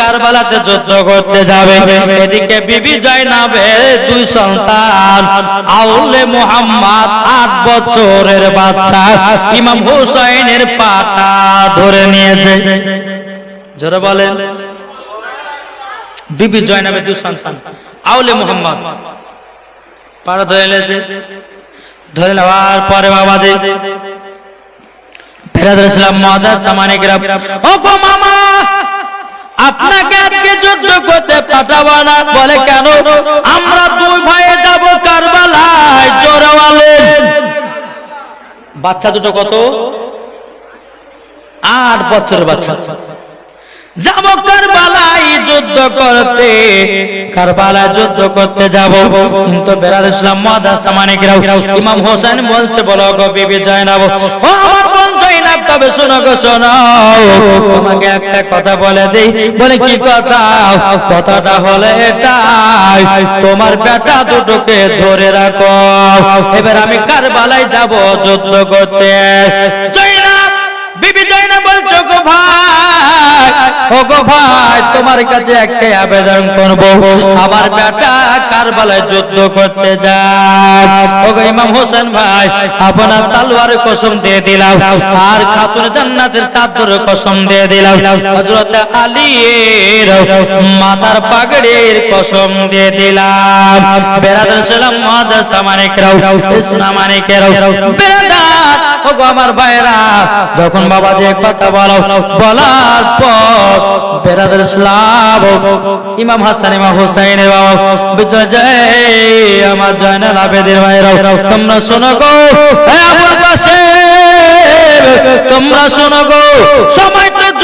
কারবালাতে যুদ্ধ করতে যাবে। এদিকে বিবি জয়নাবে দুই সন্তান, আউলে মোহাম্মদ আট বছরের বাচ্চা, ইমাম হুসাইনের পাটা ধরে নিয়েছে। জোরে বলেন। বিবি জয়নাবের দুই সন্তান, আউলে মোহাম্মদ। পাড়া ধরে নিয়েছে। ধরে নেওয়ার পরে বাবাদের ফেরাদ ইসলাম মহাদাস সামানিকরা ও মামা আপনাকে আজকে যুদ্ধ করতে পাঠাবো না। বলে কেন? আমরা দুই ভাইয়ে যাব কারবালায় জোরাওয়ালে বাচ্চা দুটো কত? আট বছরের বাচ্চা। যাব কারবালায় যুদ্ধ করতে, কারবালায় যুদ্ধ করতে যাব। কিন্তু বেরাল ইসলাম মাদা সামানিকরাও ইমাম হোসেন বলছে, বলো গো বিবি জয়নাব আমার তবে শোনো গো তোমাকে একটা কথা বলে দেই। বলে, কি কথা? কথাটা হলে এটাই, তোমার বেটা দুটোকে ধরে রাখো। এবার আমি কারবালায় যাব যুদ্ধ করতে। ভাই, তোমার কাছে একটাই আবেদন করব। আমার বেটা কারবালায় যুদ্ধ করতে যায়। হোসেন ভাই, আপনার তালওয়ার কসম দিয়ে দিলাম, আর খাতুন জান্নাতের চাদর কসম দিয়ে দিলাম। হযরত আলীর মাথার পাগড়ির কসম দিয়ে দিলাম। বেরাদার সালাম মাদার সামানিকরাও ইসলামানিকেরাও বেরাদার ও গো আমার ভাইরা যখন বাবা যে কথা বলো, বলার পর বেরাদার ইসলাম ইমাম হাসান, ইমাম হুসাইনের বাবা। জয় আমার জয়নাল আবেদের ভাইরাও। তোমরা শোনো গো তোমরা শোনো গো সময়টা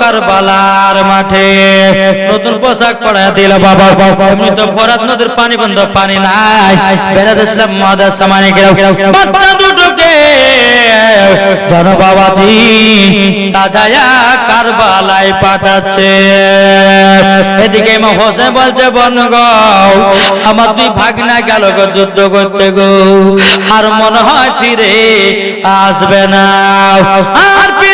কারবালার মাঠে। নতুন পোশাক পরাইয়া দিল বাবা। তো ফরাত নদীর পানি বন্ধ, পানি নাই। সামানে সাজায়া পাঠাচ্ছে। এদিকে বলছে আমার দুই ভাগনা গেল গো, যুদ্ধ করতে গো। আর মনে হয় ফিরে আসবে না। আর ফিরে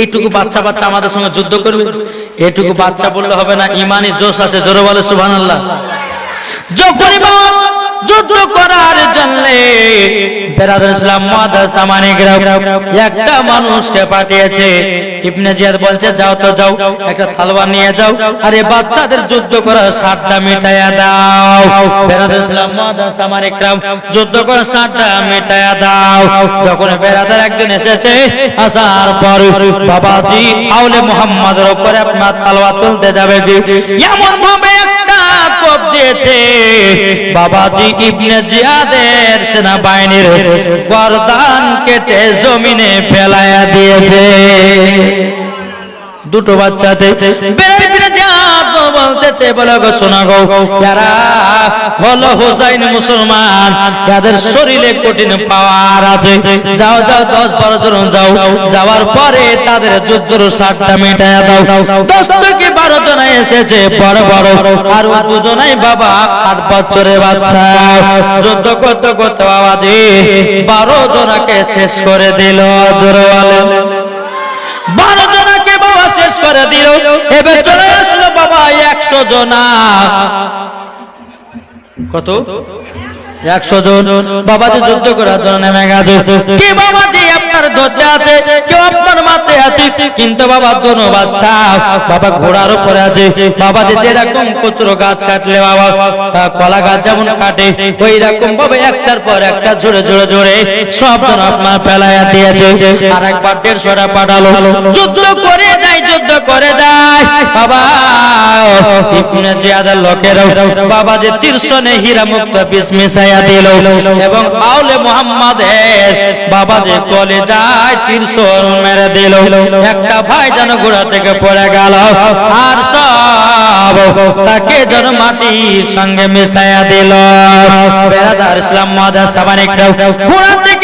এইটুকু বাচ্চা বাচ্চা আমাদের সঙ্গে যুদ্ধ করবে। এইটুকু বাচ্চা বললে হবে না ইমানি জোশ আছে, জোরে বলে সুবহান আল্লাহ ইমাম যুদ্ধ করার জন্য একটা মানুষকে পাঠিয়েছে। ইবনে জিয়াদ বলছে, যাও তো যাও, একটা থালওয়ার নিয়ে যাও আরে বাচ্চাদের যুদ্ধ করার সাতটা মিটাইয়া দাও। যুদ্ধ করার সাতটা দাও। যখন একজন এসেছে, আসার পর বাবাজি আউলে মোহাম্মদের উপরে আপনার তালওয়ার তুলতে যাবে। এমন ভাবে কোপ দিয়েছে। বাবাজি ইবনে জিয়াদের সেনাবাহিনীর গর্দান কেটে জমিনে ফেলায়া দিয়েছে। দুটো বাচ্চাতে বেড়ে বেড়ে জিয়াদ বলতেছে বলে গো, শোনা গো। যারা হলো মুসলমান, যাদের শরীরে কঠিন পাওয়ার আছে, যাও যাও, দশ বারো জন যাও। যাওয়ার পরে তাদের যুদ্ধর মিটায় দাও। দশ থেকে বারো এসেছে, বড় বড়। আর দুজনাই বাবা, আট বছরের বাচ্চা। যুদ্ধ করতে করতে বাবা বারো জনাকে শেষ করে দিল বারো করে দিল। এবার চলে আসলো বাবা একশো জনা। কত? একশো জন বাবাজি যুদ্ধ করার জন্য নেমে গেছে। কি বাবাজি? আপনার আছে, কেউ আপনার আছে। কিন্তু বাবা দোনো বাচ্চা, বাবা ঘোড়ার উপরে আছে। বাবাজি যেরকম কচুরো গাছ কাটলে বাবা কলা গাছ যেমন কাটে ওই রকম ভাবে একটার পর একটা সব জন আপনার পেলায়া দিয়েছে। আর একবার দেড়শোটা পাঠালো। যুদ্ধ করে দেয়, যুদ্ধ করে দেয়। বাবা, ইবনে জিয়াদের লোকেরাও বাবা যে তীর্ষণে হীরা মুক্ত বিষ মিশাইয়া দিল এবং আউলে মোহাম্মদের বাবা যে কলে যায় তীর্ষণ মেরে দিল। একটা ভাই যেন ঘোড়া থেকে পড়ে গেল। আর সব তাকে যেন মাটির সঙ্গে মিশাইয়া দিল। বেড়াদার ইসলাম মাদার সাবানিকরাও ঘোড়া থেকে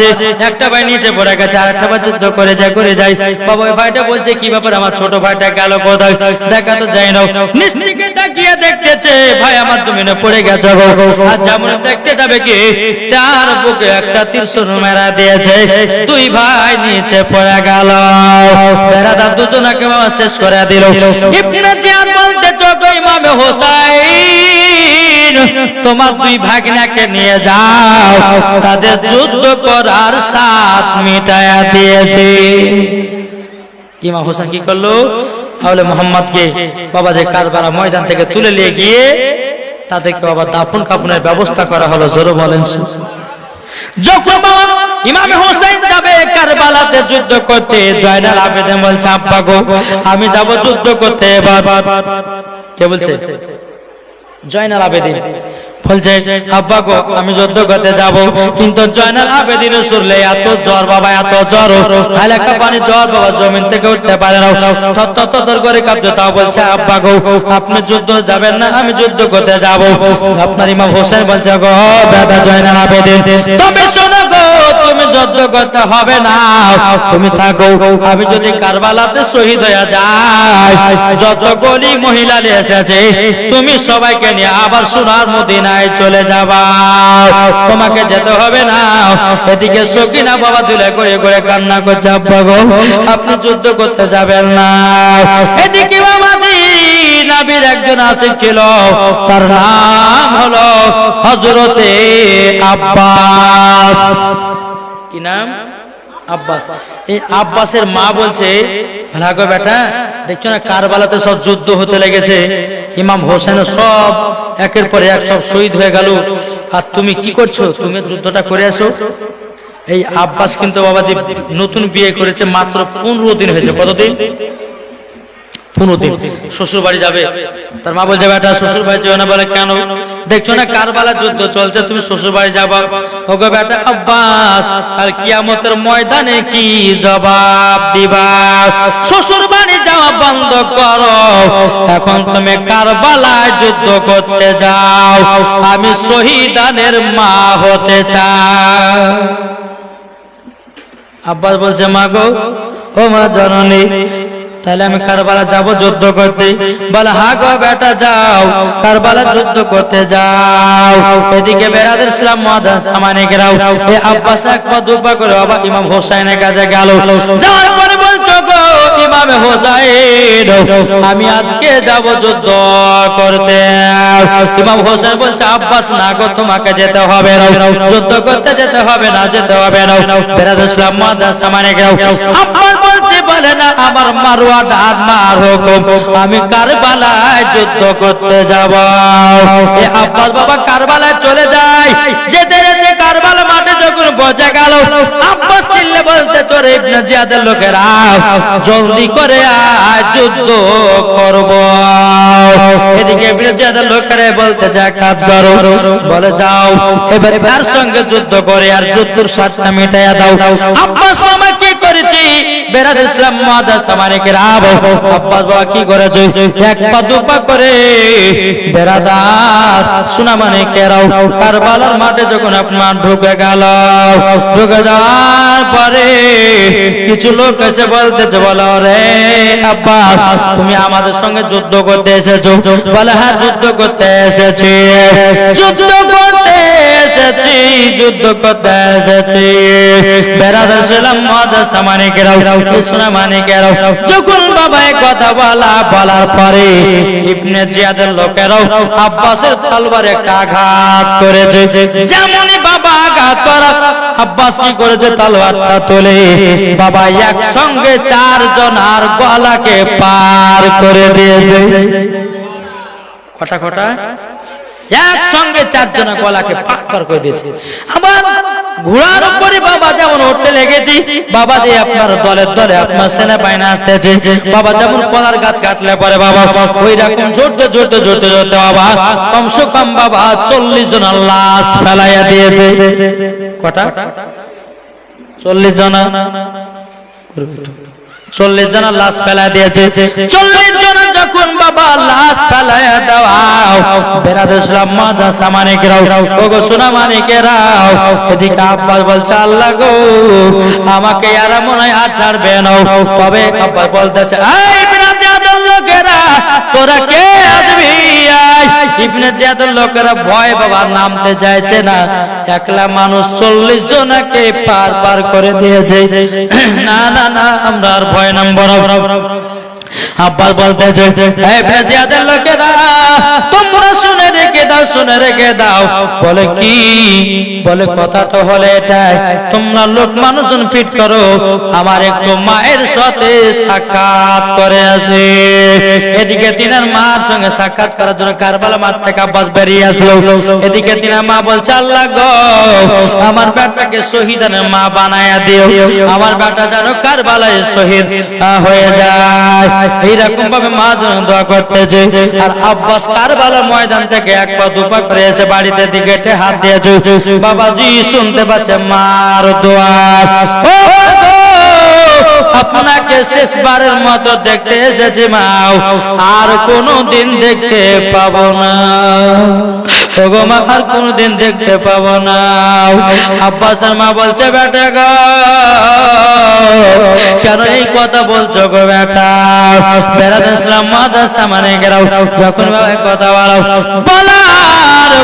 যে একটা ভাই নিচে পড়ে গেছে, আর একটা ভাই যুদ্ধ করে যায় করে যায়। বাবা ওই ভাইটা বলছে, কি ব্যাপার, আমার ছোট ভাইটা গেল কোথায়? দেখা তো যায় না। নিচ তাকিয়ে দেখতেছে, ভাই, আমার জমিনে পড়ে গেছে আর যেমন দেখতে যাবে কি, তার বুকে একটা তীর্ষণ মেরা দিয়েছে। দুই ভাই নিচে পড়ে গেল। বেড়াদার দুজনাকে বাবা শেষ করে দিল। বলতে চোখ ইমামে হোসাইন, তোমার দুই ভাগনাকে নিয়ে যাও। তাদের যুদ্ধ করার সাথ মিটায়া দিয়েছে। ইমাম হোসেন কি করল? তাহলে মোহাম্মদকে বাবা যে কারবারা ময়দান থেকে তুলে নিয়ে গিয়ে তাদেরকে বাবা দাফন কাপনের ব্যবস্থা করা হলো, জোরো বলেন। আমি যাব যুদ্ধ করতে বলছে? জয়নাল আবেদিন। বলছে, আব্বা গো, আমি যুদ্ধ করতে যাব। কিন্তু জয়নাল আবেদিন শুনলে এত জ্বর, বাবা, এত জ্বর। তাহলে একটা পানি জ্বর, বাবা, জমিন থেকে উঠতে পারে না। তত্তর করে কাঁপতে তাও বলছে, আব্বা গো, আপনি যুদ্ধ যাবেন না, আমি যুদ্ধ করতে যাব। আপনার ইমাম হোসেন বলছে, গো, দাদা জয়নাল আবেদিন তবে শোনো গো তুমি যুদ্ধ করতে হবে না। তুমি থাকো, আমি যদি কারবালাতে শহীদ হয়ে যাই যত গলি মহিলা এসেছে, তুমি সবাইকে নিয়ে আবার সোনার মদিনায় চলে যাবা। তোমাকে যেতে হবে না। এদিকে সকিনা বাবা দুলে করে করে কান্না করছে, আব্বা গো, আপনি যুদ্ধ করতে যাবেন না। এদিকে বাবা নাবির একজন আসিক ছিল, তার নাম হলো হজরতে আব্বাস। কি নাম? আব্বাস। এই আব্বাসের মা বলছে ভাগো বেটা, দেখছ না কারবালাতে সব যুদ্ধ হতে লেগেছে? ইমাম হোসেন সব একের পরে এক সব শহীদ হয়ে গেল। আর তুমি কি করছ? তুমি যুদ্ধটা করে আসো। এই আব্বাস কিন্তু বাবা বাবাজি নতুন বিয়ে করেছে মাত্র পনেরো দিন হয়েছে। কতদিন? পনেরো দিন শ্বশুর বাড়ি যাবে। তার মা বলছে, বেটা শ্বশুর বাড়ি যেও না। বলে, কেন? দেখছ না কারবালা যুদ্ধ চলছে, তুমি শ্বশুর বাড়ি যাবা? ওগো বেটা, আব্বাস, আর কিয়ামতের ময়দানে কি জবাব দিবা? শ্বশুর বাড়ি যাওয়া বন্ধ করো। এখন তুমি কারবালায় যুদ্ধ করতে যাও। আমি শহীদানের মা হতে চাই। আব্বাস বলছে, মা গো, ও মা জননী তাহলে আমি কারবালা যাব যুদ্ধ করতে। বলে, হা গো বেটা, যাও। কারবালা যুদ্ধ করতে যাও। এদিকে বেরাদের ইসলাম মাদার সামানে গেরাও এই আব্বাস এক পা দুপা করে বাবা ইমাম হোসাইনের কাছে গেল। যাওয়ার পরে বলছো গো, ইমামে হোসাইন, আমি আজকে যাব যুদ্ধ করতে। ইমাম হোসেন বলছে, আব্বাস, না গো, তোমাকে যেতে হবে না। যুদ্ধ করতে যেতে হবে না, যেতে হবে না। বেরাদের ইসলাম মাদার সামানে গেরাও আব্বাস বলছে, বলে না, আমার মারোয়া ডান মার হুকুম আমি কারবালায় যুদ্ধ করতে যাব। আব্বাস বাবা কারবালায় চলে যায়। যেতে যেতে কারবালা মাঠে যখন বসে গেল, আব্বাস চিল্লে বলতে ইবনে জিয়াদের লোকেরা, জলদি করে আয়, যুদ্ধ করব। এদিকে জিয়াদের লোকেরা বলতে যায়, কাজ করো। বলে, যাও। এবারে তার সঙ্গে যুদ্ধ করে আর যুদ্ধর সাতটা দাও। আব্বাস মামা কি করেছি বেরাদ ইসলাম আব্বাস বাবা কি করেছে? এক পা করে বেরাদার সোনা মানিকেরাও কারবালার মাঠে যখন আপনার ঢুকে গেল, ঢুকে যাওয়ার পরে কিছু লোক এসে বলতেছে, বলো রে আব্বা তুমি আমাদের সঙ্গে যুদ্ধ করতে এসেছ? বলে হ্যাঁ যুদ্ধ করতে এসেছি। যুদ্ধ করতে এসেছি, যুদ্ধ করতে এসেছি। বেড়াতে ছিলাম মাদ্রাসা মানিকেরাও, কৃষ্ণ মানিকেরাও। যখন বাবা কথা বলা, বলার পরে ইবনে জিয়াদের লোকেরাও আব্বাসের তলবারে আঘাত করেছে। যেমনই বাবা আঘাত করা, আব্বাস কি করেছে? তোলে বাবা একসঙ্গে চারজন আর গলাকে পার করে দিয়েছে। কটা কটা? একসঙ্গে চারজন গলাকে পাক পার করে দিয়েছে। আবার ঘোড়ার উপরে বাবা যেমন উঠতে লেগেছি, বাবা যে আপনার দলের দলে আপনার সেনা বাহিনী আসতেছে, বাবা যেমন কলার গাছ কাটলে পরে বাবা ওই রকম জোরতে জোরতে জোরতে জোরতে বাবা, কমসে কম বাবা চল্লিশ জন লাশ ফেলাইয়া দিয়েছে। কটা? চল্লিশ জন। চল্লিশ জন লাশ ফেলা দিয়েছে। চল্লিশ জন যখন বাবা লাশ ফেলাইয়া দেওয়াও বেরাদেশরাম মাদা সামানিকেরাও ওগো সোনা মানিকেরাও, এদিকে আব্বাস বলছে, আল্লাহ গো, আমাকে আর মনে হয় আর ছাড়বে না। তবে আব্বাস বলতেছে এই বিরাজাদর লোকেরা, তোরা কে আসবি? ইবনে জিয়াদের লোকেরা ভয় বাবা নামতে চাইছে না। একলা মানুষ চল্লিশ জনকে পার পার করে দিয়েছে। না না না, আমরা আর ভয় নম্বর আব্বাস লোকেরা, তোমরা শুনে রেখে দাও, শুনে রেখে দাও। বলে কি? বলে, কথা তো হলে এটাই, তোমরা লোক মানুষজন ফিট করো, আমার একটু মায়ের সাথে সাক্ষাৎ করে আসে। এদিকে তিনার মার সঙ্গে সাক্ষাৎ করার জন্য কারবালা মাঠ থেকে আব্বাস বেরিয়ে আসলো। এদিকে তিনার মা বলছে, আল্লাহ গো, আমার বেটাকে শহীদানের মা বানায়া দিও। আমার বেটা যেন কারবালায় শহীদ হয়ে যায়। এইরকম ভাবে মা যেন দোয়া করতেছে আর আব্বাস কারবালা ময়দান থেকে এক পা দু করে এসে বাড়িতে দিকে হাত দিয়েছে বাবাজি শুনতে পাচ্ছে মার দোয়া! আপনাকে শেষবারের মতো দেখতে এসেছি মাও আর কোনো দিন দেখতে পাবো না। ওগো মা দেখতে পাবো না। মা বলছে, বেটা গো, কেন এই কথা বলছো গো বেটা? বেড়াতে ইসলাম মাদ্রাসা মানে গেরাও যখন কথা বলাও বলার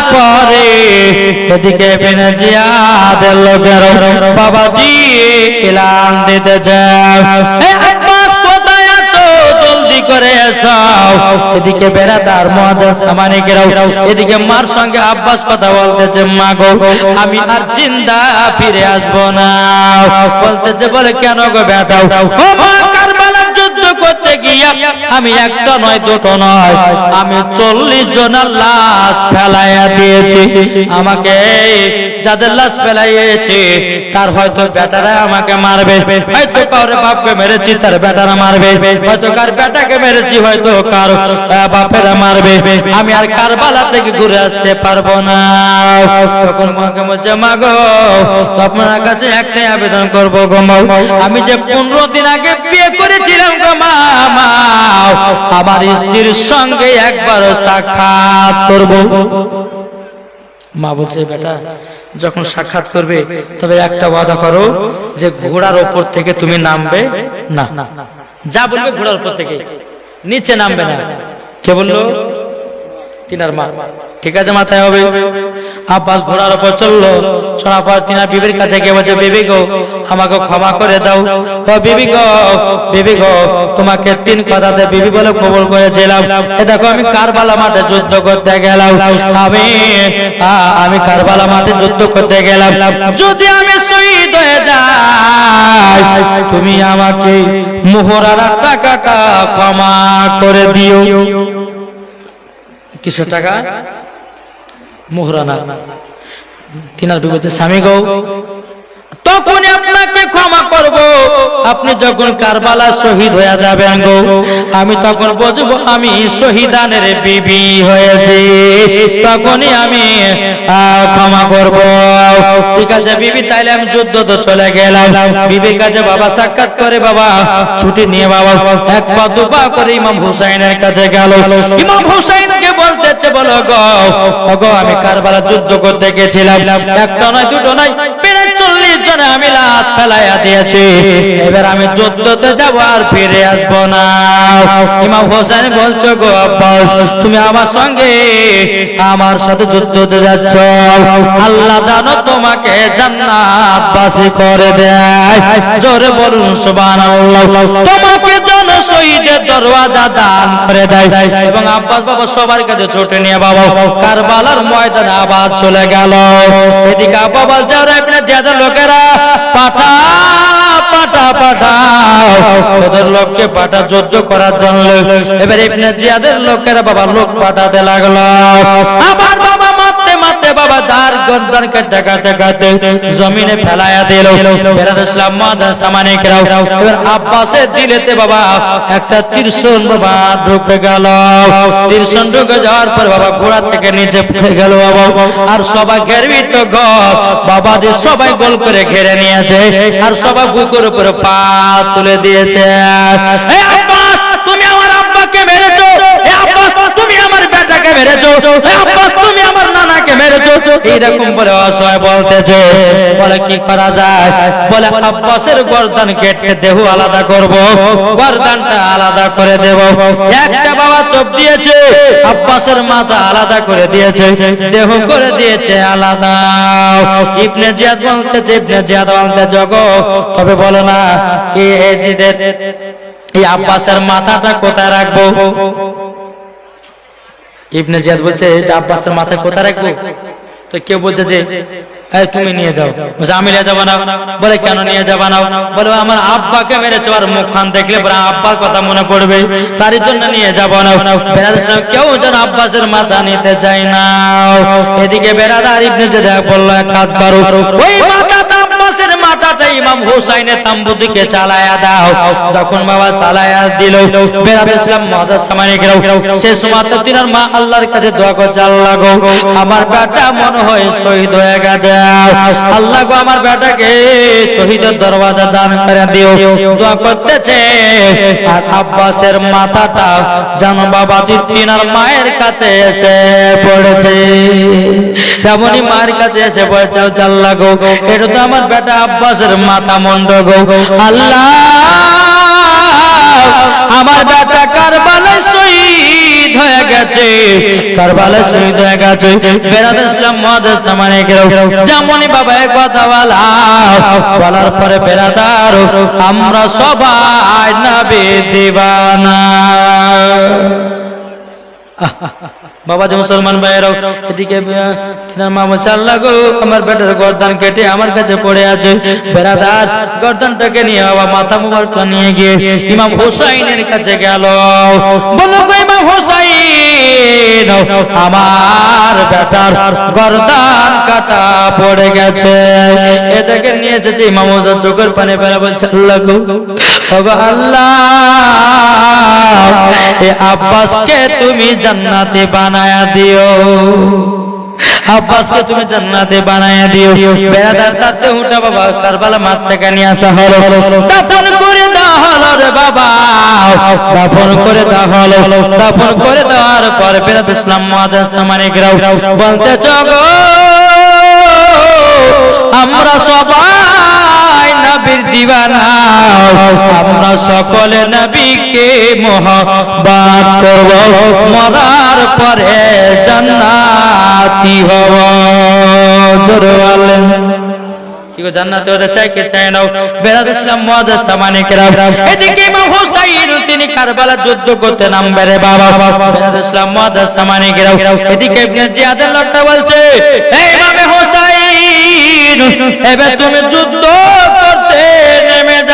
পরে এদিকে বেনে জিয়াদের লোকের বাবাজি এলান দিতে মার সঙ্গে আব্বাস কথা বলতেছে মা গো আমি আর জিন্দা ফিরে আসব না। বলতেছে, বলে কেন গো বেটাও ও করতে গিয়া আমি একটা নয়, দুটো নয়। আমি চল্লিশ জনের লাশ ফেলাইয়া দিয়েছি। আমাকে যাদের লাশ ফেলাইয়েছে তার হয়তো বেটারা আমাকে মারবে। হয়তো কারও বাপকে মেরেছি, তার বেটারা মারবে। হয়তো কার বেটাকে মেরেছি, হয়তো কার বাপেরা মারবে। আমি আর কারবালা থেকে ঘুরে আসতে পারব না। তখন মাকে বলছে, মা আপনার কাছে একটাই আবেদন করব গো আমি যে পনেরো দিন আগে বিয়ে করেছিলাম গো মা মা, আমার স্ত্রীর সঙ্গে একবার সাক্ষাৎ করব। মা বলছে বেটা যখন সাক্ষাৎ করবে তবে একটা ওয়াদা করো যে ঘোড়ার ওপর থেকে তুমি নামবে না। যা বলবে ঘোড়ার উপর থেকে নিচে নামবে না। কে বলল? তিনার মা। ঠিক আছে মাথায় হবে। আব্বাস ঘোড়ার উপর চলল। চলার পর তিনার বিবির কাছে গিয়ে বলছে, বিবি গো, আমাকে ক্ষমা করে দাও। ও বিবি গো বিবি গো, তোমাকে তিন কথাতে বিবি বলে কবল করেছিলাম। এ দেখো, আমি কারবালা মাঠে যুদ্ধ করতে গেলাম। আমি আমি কারবালা মাঠে যুদ্ধ করতে গেলাম। যদি আমি শহীদ হয়ে যাই, তুমি আমাকে মোহরার টাকাটা ক্ষমা করে দিও। কিসের টাকা? মোহরানা। তিনার বিপদে স্বামী গৌ তখনই আপনি যখন কারবালা শহীদ হয়ে যাবেন গো, আমি তখন বুঝব আমি শহীদানের বিবি হয়েছি। তখনই আমি ক্ষমা করব। ঠিক আছে বিবি, তাইলে আমি যুদ্ধ তো চলে গেলাম। বিবির কাছে বাবা সাক্ষাৎ করে, বাবা, ছুটি নিয়ে বাবা, এক পা দু পা করে ইমাম হুসাইনের কাছে গেল। ইমাম হুসাইনকে বলতেছে, বলো গো গো আমি কারবালা যুদ্ধ করতে গেছিলাম। একটা নয়, দুটো নয় প্রায় চল্লিশ জনে আমি লাত ফেলাইয়া দিয়েছি। এবার আমি যুদ্ধতে যাব আর ফিরে আসব না। ইমাম হোসেন বলছো, গো আব্বাস, তুমি আমার সঙ্গে আমার সাথে যুদ্ধতে যাচ্ছ। আল্লাহ জানো তোমাকে জান্নাত বাসি করে দেয়। জোরে বলুন, সুবহানাল্লাহ। তোমাকে জন শহীদের দরওয়াজা দান করে দেয়। এবং আব্বাস বাবা সবার কাছে ছোটে নিয়ে বাবা, কারবালার ময়দানে আবার চলে গেল। এদিকে আব্বা বলছে "ওরে ইবনে জিয়াদের লোকেরা পাঠা পাঠা পাঠাও ওদের লোককে পাঠা যুদ্ধ করার জন্য এবার ইবনে জিয়াদের লোকেরা বাবা লোক পাঠাতে লাগল আবার গর্দানকে টাকাতে কাটে জমিনে ফেলায়া দিল। বেরাদ ইসলাম কেরাও। এবার দিলেতে বাবা, একটা বাবা ঢুকে গেল। ঢুকে যাওয়ার পর বাবা ঘোড়া থেকে নিচে গেল বাবা। আর সবাই বাবা যে সবাই গোল করে ঘেরে নিয়েছে, আর সবাই বুকের উপরে পা তুলে দিয়েছে। আব্বাস! বেটাকে মেরেছো? আব্বাস তুমি আমার নানাকে মেরেছো? এইরকম বলে অসহায় বলতেছে। বলে, কি করা যায়? বলে, আব্বাসের গর্দান কেটে দেহ আলাদা করব। গর্দানটা আলাদা করে দেব। একটা বাবা চোখ দিয়েছে, আব্বাসের মাথা আলাদা করে দিয়েছে। দেহ করে দিয়েছে আলাদা। ইবনে জিয়াদ বলতেছে, ইবনে জিয়াদ বলতেছে গো তবে বলো না এই আব্বাসের মাথাটা কোথায় রাখব? ইবনে জিয়াদ বলছে যে আব্বাসের মাথায় কোথায় রাখব? তো কেউ বলছে যে তুমি নিয়ে যাও। বলছে, আমি নিয়ে যাব না। বলে, কেন নিয়ে যাব না? বলে আমার আব্বাকে মেরেছে আর মুখখান দেখলে পরে আব্বার কথা মনে পড়বে। তার জন্য নিয়ে যাব না। কেউ যেন আব্বাসের মাথা নিতে চায় না। এদিকে বেড়াদার ইবনে জিয়াদ বলল কাজ করো ওই মাথাটা আব্বাসের মাথাটা ইমাম হুসাইনের তাম্বু দিকে চালায়া দাও। যখন বাবা চালায়া দিল বেরাদ ইসলাম মহাদাস সামানিকেরাও সে সময় তো তিনার মা আল্লাহর কাছে দোয়া করছে, আল্লাহ গো, আমার বেটা মনে হয় শহীদ হয়ে গেছে। আল্লাহ গো, আমার বেটাকে শহীদের দরওয়াজা দান করে দিও। দোয়া করতেছে। আর আব্বাসের মাথাটা জানো বাবা তিনার মায়ের কাছে এসে পড়েছে। তেমনই মায়ের কাছে এসে পড়েছে, আল্লাহ গো, এটা তো আমার বেটা আব্বাসের মাথা মন্ড আল্লাহ, আমার বেটা কারবালায় শহীদ গেছে। কারবালায় শহীদ গেছে। বেরাদের ইসলাম মহাদেশ সামানে গেল। যেমনই বাবা এক কথা বলা, বলার পরে বেরাদার আমরা সবাই নাবে দিবানা। বাবা যে মুসলমান ভাইয়েরাও, এদিকে মা বলছে আল্লাহ গো, আমার বেটার গর্দান কেটে আমার কাছে পড়ে আছে। বেড়াদার গর্দানটাকে নিয়ে বাবা মাথা মুবারকটা নিয়ে গিয়ে ইমাম হোসাইনের কাছে গেল। বলো ইমাম হোসাইন, আমার বেটার গর্দান কাটা পড়ে গেছে। এটাকে নিয়ে এসেছে ইমাম হোসেন চোখের পানে ফেলা বলছে, আল্লাহ গো আল্লাহ আব্বাসকে তুমি জান্নাতে বানায়া দিও। আব্বাসকে তুমি জান্নাতে বানায়া দিও। বেড়াদার তাতে উঠা বাবা, কারবালা মাঠ থেকে নিয়ে আসা হলো। দাফন করে দেওয়া হলো রে বাবা। দাফন করে দেওয়া হলো। দাফন করে দেওয়ার পরে বেড়াদ ইসলাম মহাদাস সামানিক রাও বলতে চগো, আমরা সবাই নবীর দিবানা। সকলে নবীকে মহাবাদ করব। মরার পরে জান্নাতি হব। জোরে জান্নাতে নাও বেরাদ ইসলাম সামানিকেরা এদিকে ইমাম হুসাইন, তিনি কারবালা যুদ্ধ করতে বাবা। বেরাদ ইসলাম সামানিকেরা এদিকে ইবনে বলছে এই ইমামে হুসাইন তুমি যুদ্ধ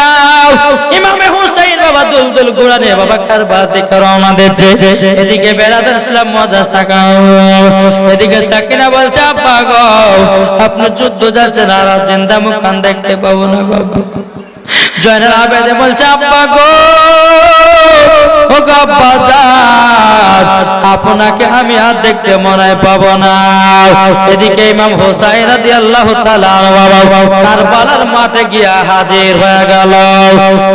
যাও। ইমামে হুসাইন বাবা দুলদুল ঘোড়া নিয়ে বাবা কারবালা দিকে রওনা দিচ্ছে। এদিকে বেরাদার ইসলাম মুআদ্দাস সাকা এদিকে সাকিনা বলছে আব্বা গো আপনি যুদ্ধ যাচ্ছেন আর জিন্দা মুখান দেখতে পাবো না বাবা। জয়নাল আবেদে বলছে আব্বা গো ও গো আব্বা আপনাকে আমি আর দেখতে মনে পাবো না। এদিকে ইমাম হোসাইন তাআলা বাবা কারবালার মাঠে গিয়া হাজির হয়ে গেল।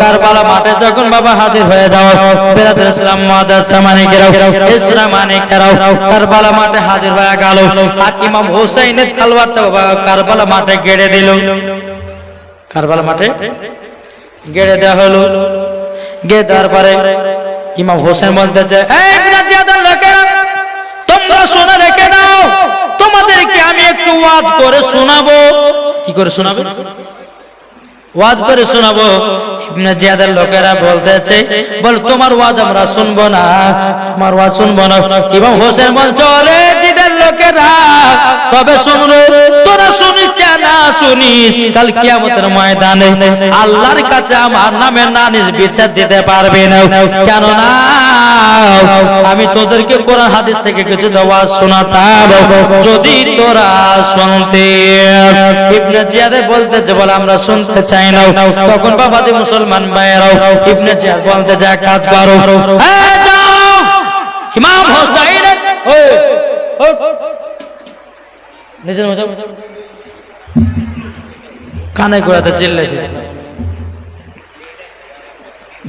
কারবালা মাঠে যখন বাবা হাজির হয়ে যাও বেরাদের ইসলাম মাদ্রাসা মানে গেরাও ইসলাম মানে গেরাও কারবালা মাঠে হাজির হয়ে গেল। ইমাম হোসাইনের তলোয়ারটা বাবা কারবালা মাঠে গেড়ে দিল। কারবালা মাঠে গেড়ে দেওয়া হলো। গিয়ে দেওয়ার ইমাম হোসেন বলতেছে তোমরা শুনে রেখে দাও, তোমাদেরকে আমি একটু ওয়াজ করে শোনাবো। কি করে শোনাবো? ওয়াজ করে শোনাবো। জিয়াদের লোকেরা বলতেছে, বল, তোমার ওয়াজ আমরা শুনব না, তোমার ওয়াজ শুনব না। ইমাম হোসেন বল চলে জিদের লোকেরা তবে শুনলো তোরা ময়দানে আল্লাহর কাছে আমার নামে বিচার দিতে পারবে না। কেন আমি তোদেরকে কোরআন হাদিস থেকে কিছু দেওয়া শোনাতাম, যদি তোরা শুনতে। জিয়াদে বলতেছে, বলে আমরা শুনতে চাই না। তখন বাবাদি মুসলমান ভাইয়েরাও ইবনে জিয়াদ বলতে যা কাজ করো। নিজের মতো। কানে গোড়াতে চিল্লাইছে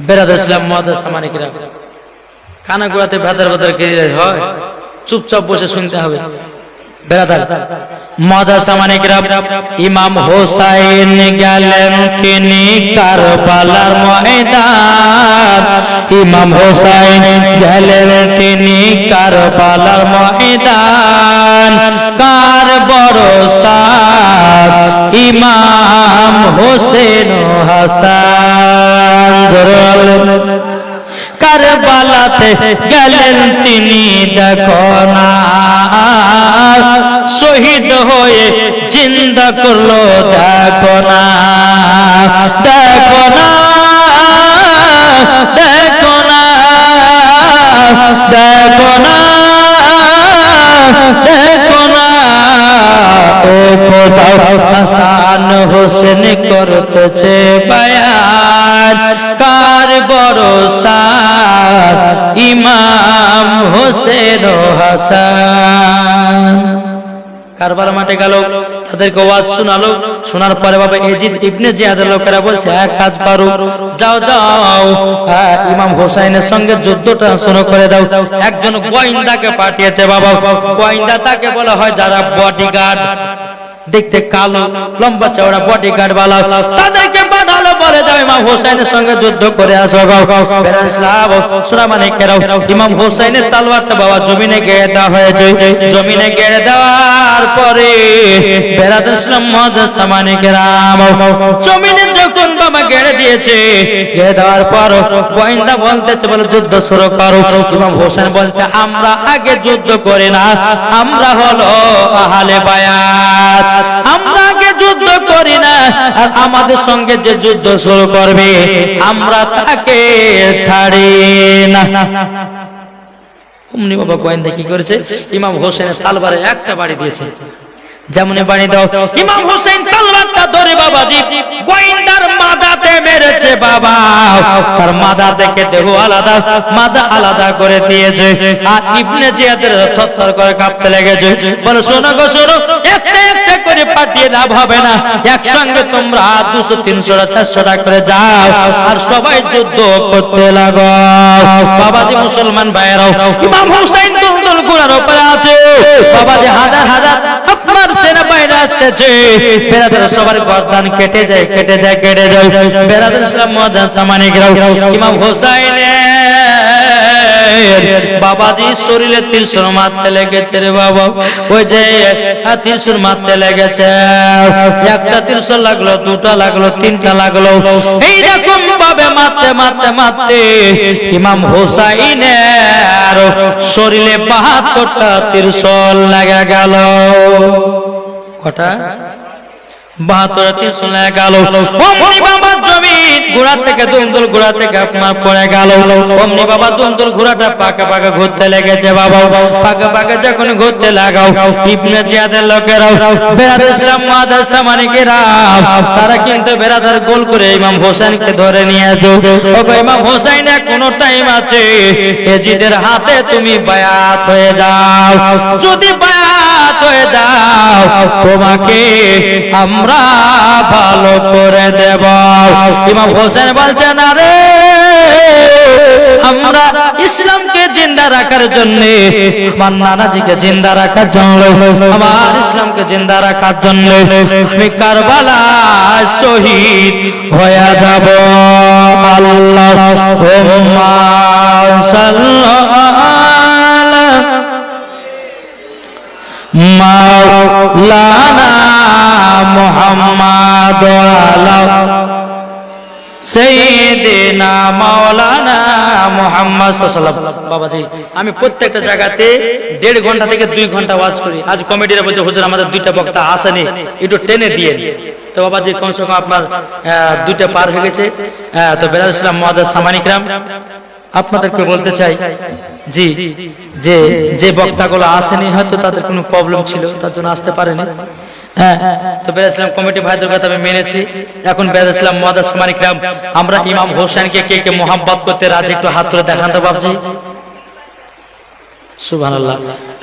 বেরাদ ইসলাম মহাদাস সামানিকরা। কানা গোড়াতে ভেতর ভেতর কে হয়। চুপচাপ বসে শুনতে হবে। মহাদাস সামানিকরা, ইমাম হোসাইন গেলেন তিনি কারবালার ময়দান। ইমাম হোসাইন গেলেন তিনি কারবালার ময়দান। কার বড় ইমাম হোসেন হাসান। কারবালাতে গেলেন তিনি, দেখো না। শহীদ হয়ে জিন্দা করল, দেখো না। দেখো না। দেখো না। দেখো না। দেখো হাসান হোসেন করতেছে বায়ান। কার বড় ইমাম হোসেন হাসান। কারবার মাঠে গেল। তাদেরকে ওয়াজ শোনালো। শোনার পরে বাবা এজিদ ইবনে জিয়াদের লোকেরা বলছে এক কাজ পারো যাও যাও হ্যাঁ, ইমাম হোসাইনের সঙ্গে যুদ্ধটা শুরু করে দাও। একজন গোয়েন্দাকে পাঠিয়েছে বাবা। গোয়েন্দা তাকে বলা হয় যারা বডিগার্ড দেখতে কালো, লম্বা চওড়া বডিগার্ড বালা। তাদেরকে বানালো বলে যাও ইমাম হোসেনের সঙ্গে যুদ্ধ করে আসো গাও বেরাসলাম সুরামানে কেরাও ইমাম হোসেনের তালোয়ারটা বাবা জমিনে গেড়ে দেওয়া হয়েছে। জমিনে গেড়ে দেওয়ার পরে বেরাদুসলাম মহাদাস সামানে কেরাম। জমিনে যখন বাবা গেড়ে দিয়েছে, গেড়ে দেওয়ার পর গোয়েন্দা বলতেছে, বলে যুদ্ধ শুরু করো। ইমাম হোসেন বলছে, আমরা আগে যুদ্ধ করি না, আমরা হলো আহালে বায়াত। আমরা আগে যুদ্ধ করি না। আর আমাদের সঙ্গে যে যুদ্ধ শুরু করবে, আমরা তাকে ছাড়ি না। কি করেছে? ইমাম হোসেনের তালবারে একটা বাড়ি দিয়েছে। যেমন বাড়ি দাও, ইমাম হোসেন তালবারটা ধরে বাবাজি, গোয়েন্দার মাদাতে মেরেছে বাবা। তার মাদা দেখে দেহ আলাদা, মাদা আলাদা করে দিয়েছে। আর ইবনে জিয়াদের থরথর করে কাঁপতে লেগেছে। বলে, শোনো গো, শোনো একটা একটা করে পাঠিয়ে লাভ হবে না। একসঙ্গে তোমরা দুশো তিনশো চারশো টাকা করে যাও, আর সবাই যুদ্ধ করতে লাগো। বাবাজি মুসলমান ভাইয়েরাও, ইমাম হোসেন দুলদুল ঘোড়ার উপরে আছে। বাবাজি হাজার হাজার আপনার সেনা বাইরে আসতেছে। বেরাদের সবার গর্দান কেটে যায় কেটে যায় কেটে যায়। মহাদান সামানিক ইমাম বাবাজি শরীরে মারতে লেগেছে রে বাবা। ওই যে ত্রিশুর মারতে লেগেছে। একটা ত্রিশুর লাগল, দুটা লাগল, তিনটা লাগল। এইরকম ভাবে মারতে মারতে মারতে ইমাম হোসাইনের শরীরে বাহাত্তরটা ত্রিশল লাগা গেল। কটা? গেল। ঘোড়া থেকে দুন্দুল ঘোড়া থেকে আপনার গেল। অমনি বাবা দুন্দুল, ঘোড়াটা পাকা পাকা ঘুরতে লেগেছে বাবা। পাকা পাকা যখন ঘুরতে লাগাও, ইবনে জিয়াদের লোকেরাও বেরাদ ইসলাম, মাদ্রাসা তারা কিন্তু বেরাদার গোল করে ইমাম হোসেনকে ধরে নিয়েছো। ও ইমাম হোসেন কোনো টাইম আছে, এজিদের হাতে তুমি বায়াত হয়ে যাও। যদি বায়াত হয়ে যাও তোমাকে আমরা ভালো করে দেব। ইমাম হোসেন বলছেন, আরে, আমরা ইসলামকে জিন্দা রাখার জন্য, আমার নানাজিকে জিন্দা রাখার জন্য, আমার ইসলামকে জিন্দা রাখার জন্য আমি কারবালা শহীদ হয়ে যাব। আল্লাহ মুহাম্মদ মাওলানা বাবাজি, আমি প্রত্যেকটা জায়গাতে দেড় ঘণ্টা থেকে দুই ঘণ্টা ওয়াজ করি। আজ কমিটিরা বলছে, হুজুর, আমাদের দুইটা বক্তা আসেনি, একটু টেনে দিয়ে তো বাবাজি, কমসে কম আপনার দুইটা পার হয়ে গেছে। তো বেরাজ ইসলাম মহাদাস সামানিকরাম আপনাদেরকে বলতে চাই, জি, যে যে বক্তাগুলো আসেনি, হয়তো তাদের কোনো প্রবলেম ছিল, তার জন্য আসতে পারেনি।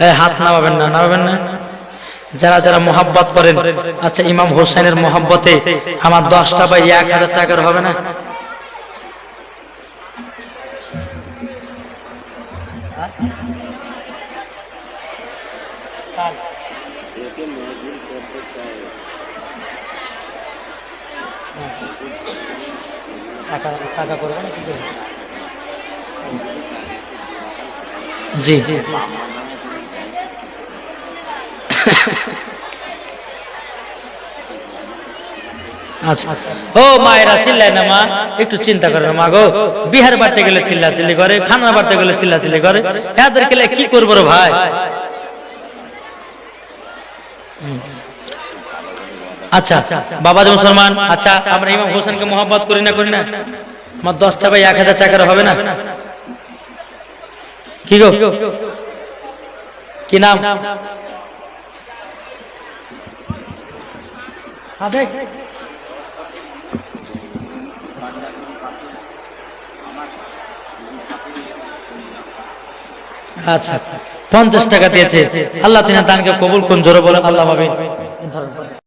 হ্যাঁ হাত নামাবেন না নামাবেন না। যারা যারা মোহাব্বত করেন আচ্ছা ইমাম হোসেনের মোহাব্বতে আমার দশটা বা এক হাজার টাকার হবে না? টাকা টাকা করবে না কি করবে? জি। আচ্ছা। ও মায়েরা চিল্লায় না মা একটু চিন্তা করে মা গো। বিহার বাড়তে গেলে চিল্লা চিল্লি করে খানা বাড়তে গেলে চিল্লা চিল্লি করে এদের গেলে কি করব রে ভাই? হুম। আচ্ছা বাবা মুসলমান আচ্ছা আমরা ইমাম হোসেনকে মোহাম্মত করি না? করি না। আমার দশটা ভাই এক হাজার টাকার হবে না? কি গো? কি নাম? আচ্ছা পঞ্চাশ টাকা দিয়েছে। আল্লাহ তিনি দানকে কবুল কোন জোরে বলেন, আল্লাহ ভাবে